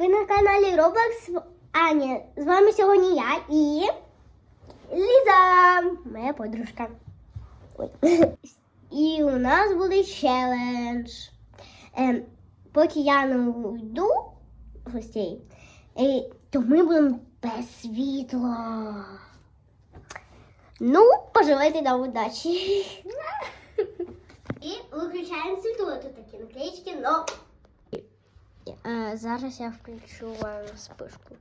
Ви на каналі Roblox. А, з вами сьогодні я і Ліза, моя подружка. Ой. І у нас буде челендж. Ем, поки я не уйду гостей, е, то ми будемо без світла. Ну, пожелайте нам удачі. І виключаємо світло. Тут такі наклеїчки, но Е, Зараз я включу вам спишку.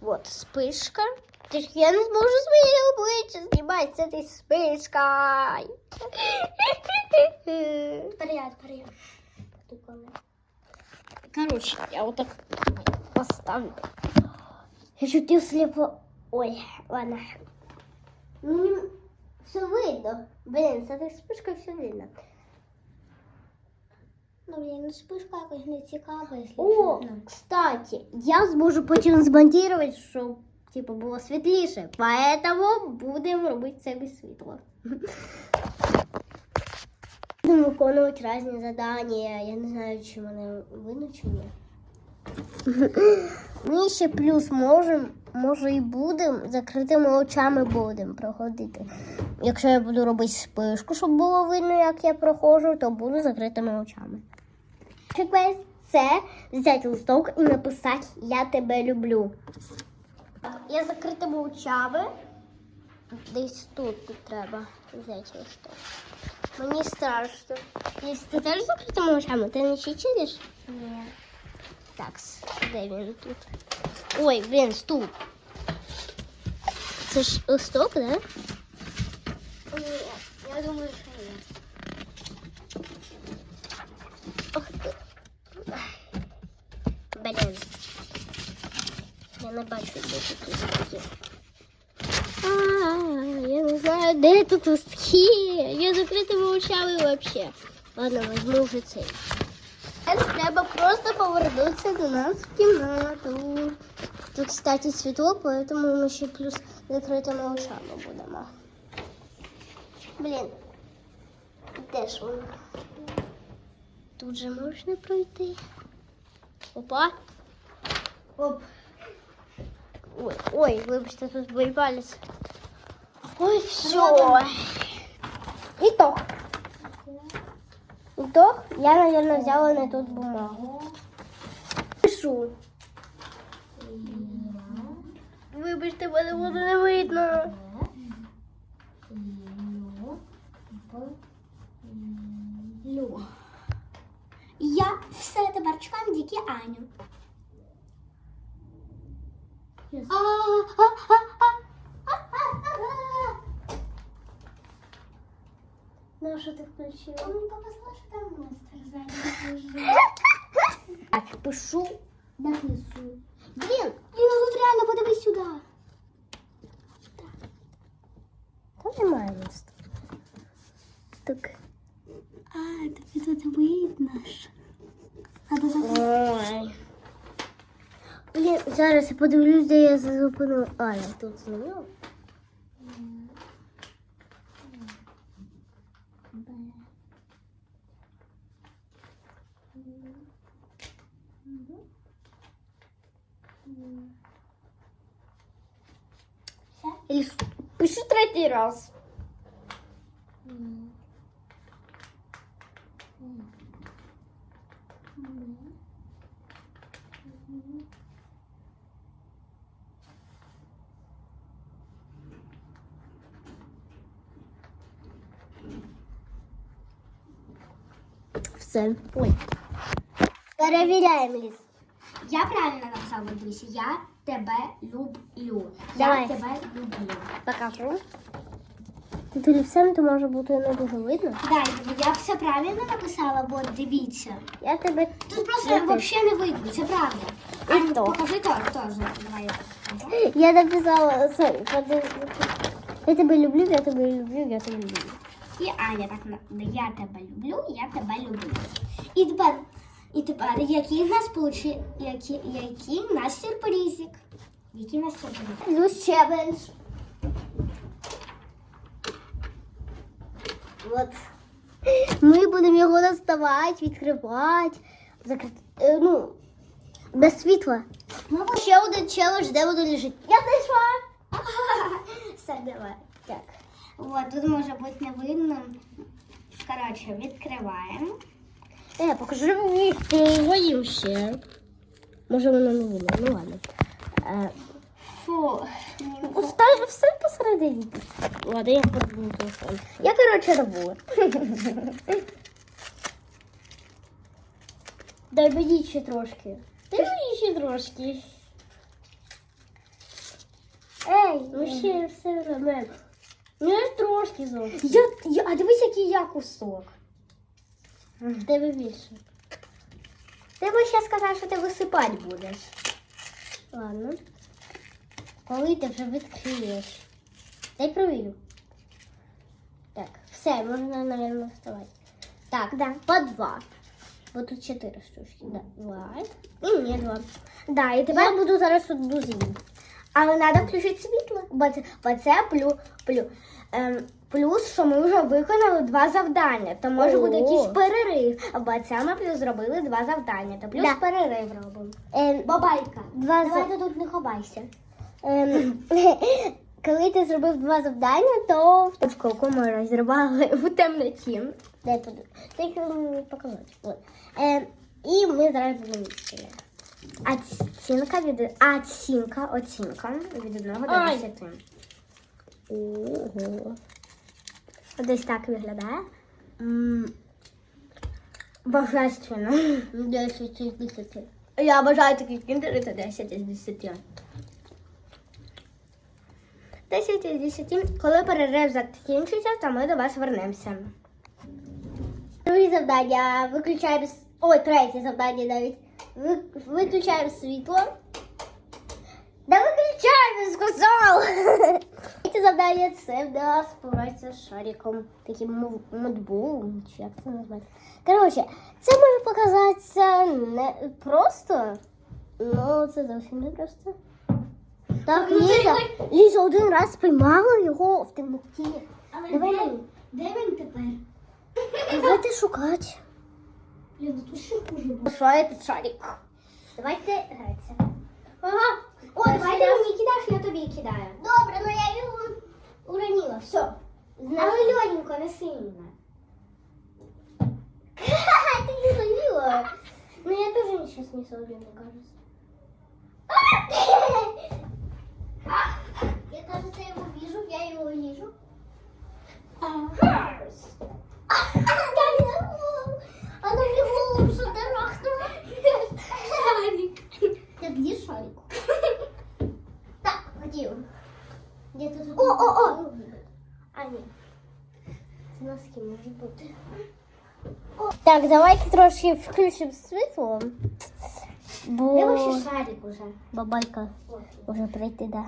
Вот спишка. Ти ж я не зможу своє обличчя знімати з цією спишкою. Я, тепер. Короче, я вот так поставлю. Я чуть слепо. Ой, ладно. Ну, все видно. Блин, с этой вспышкой все видно. Ну, блін, ну спишка якось не цікава, якщо О, чесно. кстати, я зможу потім змонтувати, щоб типу, було світліше. Поэтому будемо робити це без світла. Будемо виконувати різні завдання. Я не знаю, чи мене видно, чи ні. Ми ще плюс можемо, може і будемо, закритими очами будемо проходити. Якщо я буду робити спишку, щоб було видно, як я проходжу, то буду закритими очами. Квест це взяти листок і написати Я тебе люблю. Я закритими очами. Десь тут тут треба взяти листок. Мені страшно. Якщо ти теж з закритими очами, ти не чичилиш? Ні. Так, де він тут? Ой, блін, стул. Це ж листок, да? Ні, я думаю, що Не бачу, де тут листки. А, я не знаю, де тут листки. Я закритими очами вообще. Ладно, возьму вже цей. Треба просто повернутися до нас в кімнату. Тут, кстати, світло, поэтому ми ще плюс закритими очами будемо. Блін, де ж воно? Тут же можна пройти. Опа. Оп. Ой, ой, вибачте, тут боєпалець. Ой, все. Итог. Итог. Я, наверное, взяла на тут бумагу. Пишу. Вибачте, мене буде не видно. Я все тепер чекаю тільки Аню. А, а, а, а, а, а, а. Ну, що ти включила? Мені показала, що там монстр ззаді. Так, пишу. Напису. Блін, Ліна, тут реально подивись сюди. там немає міста. Так. А, тобі тут видно ж. Надо закрити. Ой. Блін, зараз я подивлюсь, де я зупинила. А, я тут зупинила. Или пиши третій раз. Все. Ой. Перевіряємо ліс. Я правильно написала, дивися. Я тебе люблю. Давай. Я тебе люблю. Покажу. Тут олівцем то може бути не дуже видно. Дай, я все правильно написала, от дивіться. Я тебе. Тут просто Я теж. взагалі не видно, це правда. І Аню, то. покажи теж, теж. Давай. Я написала. Сорі, подивись. Я тебе люблю, я тебе люблю, я тебе люблю. І Аня так я тебе люблю, я тебе люблю. І тепер, і тепер, який в нас получи, який, який в нас сюрпризик? Який в нас сюрприз? Плюс челендж. Вот. Ми будемо його доставати, відкривати, закрити. е, Ну, Без світла. Ще один челендж, де буду лежати. Я знайшла. Все, давай. Так. Вот, тут може бути не видно. Коротше, відкриваємо. Е, покажи мені твоїм ще. Може воно не видно, ну ладно. Е, Фу. Оставь все посередині. Ладно, я подумаю телефон. Я, коротше, роблю. Дай мені ще трошки. Дай мені ще трошки. Ей, Ну ще все нормально. Ну я трошки зовсім. Я, я, а дивись, який я кусок. В тебе більше. Ти би ще сказав, що ти висипати будеш. Ладно. Коли ти вже відкриєш. Дай провірю. Так, все, можна, наверное, вставати. Так, Да. по два. Бо тут чотири штучки. Да. Два. І ні, два. Да, і тепер Я буду зараз одну з'їм. Але треба включити світло, бо це, бо це плю, плю, ем, плюс, що ми вже виконали два завдання. То може буде О. якийсь перерив. Бо це ми плюс зробили два завдання. То плюс Да. перерив робимо. Ем, Бабайка, Два давай за- ти тут не ховайся. ем, коли ти зробив два завдання, то в Школку ми розірвали в темноті. Дай поду. Дай мені показати. От. Ем, і ми зараз будемо. Оцінка від оцінка, оцінка від 1 до Ай. 10. Ого. Десь так виглядає. М, Божественно. 10 із 10. Я бажаю таких кіндери, це 10 із 10. 10 із 10. Коли перерив закінчиться, то ми до вас вернемося. Друге завдання. Виключаємо. с- Ой, третє завдання навіть. Ви- Виключаємо світло. Да виключаємо, сказав! Третє завдання це в нас з шариком. Таким мудбулом, чи як це назвати. Коротше, це може показатися не просто, ну це зовсім не просто. Так, Ну, це Ліза, Ліза один раз спіймала його в темноті. Але Давай де він тепер? Давайте шукати. Блін, тут ще хуже буде. Що це шарик? Давайте гратися. Ага. О, Перший давай ти раз. мені кидаєш, я тобі кидаю. Добре, ну я його уронила. Все. Але легенько, не сильно. Ты не словила. Ну я тоже сейчас не словила, мне кажется. Я, кажется, его вижу, я его вижу. Она Где шарик? Так, где он? Где-то тут. О, о, о! А, нет. Це носки може бути. Так, давайте трошки включимо світло. Бо Де вообще шарик уже? бабайка може прийти, да.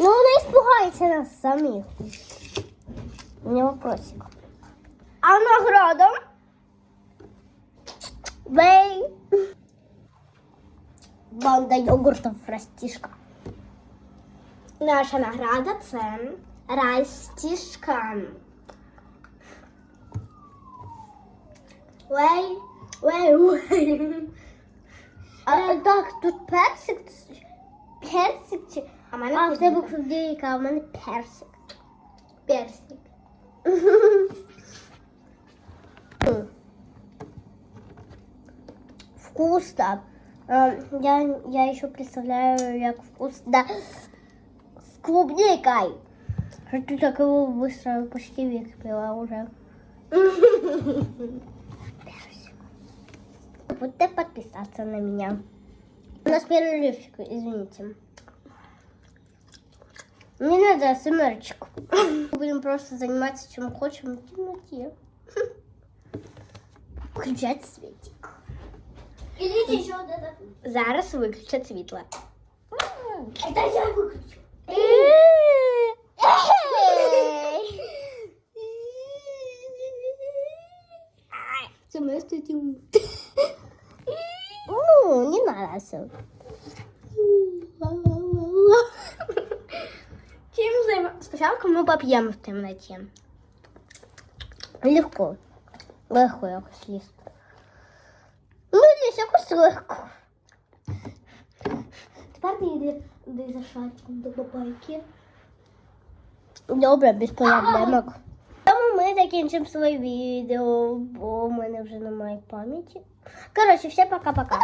Ну, вона іспугається нас самих. У мене вопросик. А награда? Бей! Банда йогуртов растишка. Наша награда це растішка. Вей, вей, вей. А, так, тут персик. Персик. А мене А в тебе клубника, а в мене персик. персик. Вкусно. А, Я, я еще представляю, как вкусно с клубникой. Ты так его быстро почти выпила уже. Будете подписаться на меня. У нас перерывчик, извините. Не надо смерчик. Будем просто заниматься чем хочем в темноте. Включать светик. Идите еще вот это. Зараз виключать світло. Это я выключу. Це ми статім. Ну, не надо все. Чим займаємося? Спочатку ми поп'ємо в темноті. Легко. Легко якось лізти. Легко. тепер ти йди, йди за шариком до бабайки. Добре, без проблемок. Тому ми закінчимо своє відео, бо в мене вже немає пам'яті. Коротше, все пока-пока.